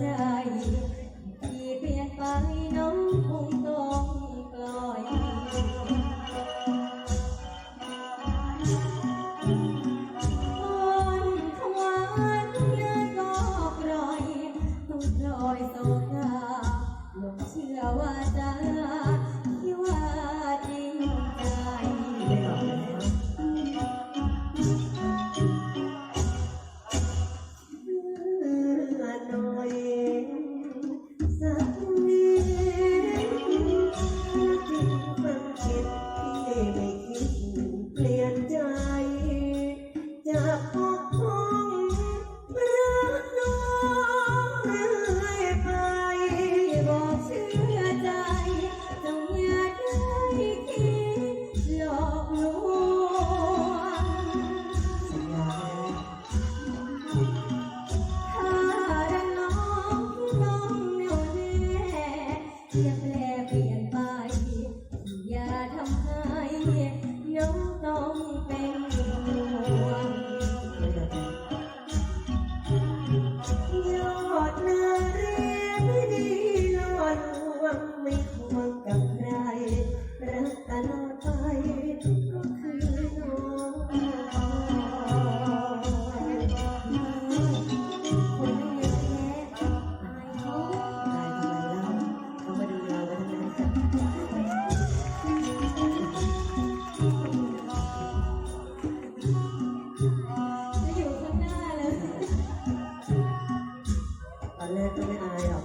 ใจ ที่เปลี่ยนไปน้อคงต้องลอย อายหรอก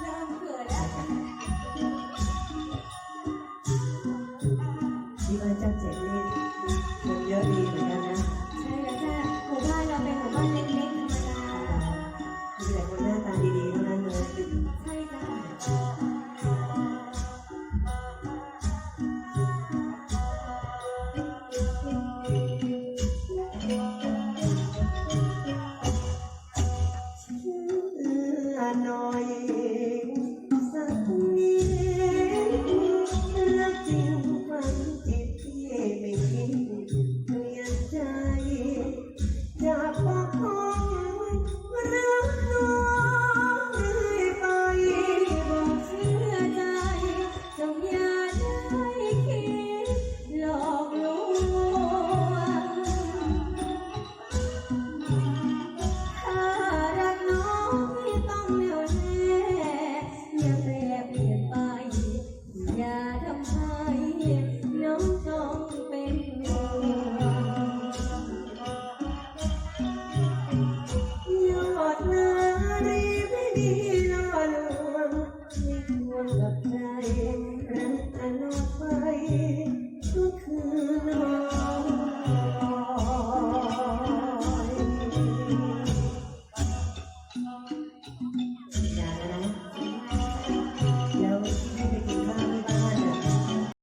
เริ่มเกิดแล้วที่ว่าเจ้าเจ็ดนี่มันเยอะดีเหมือนกัน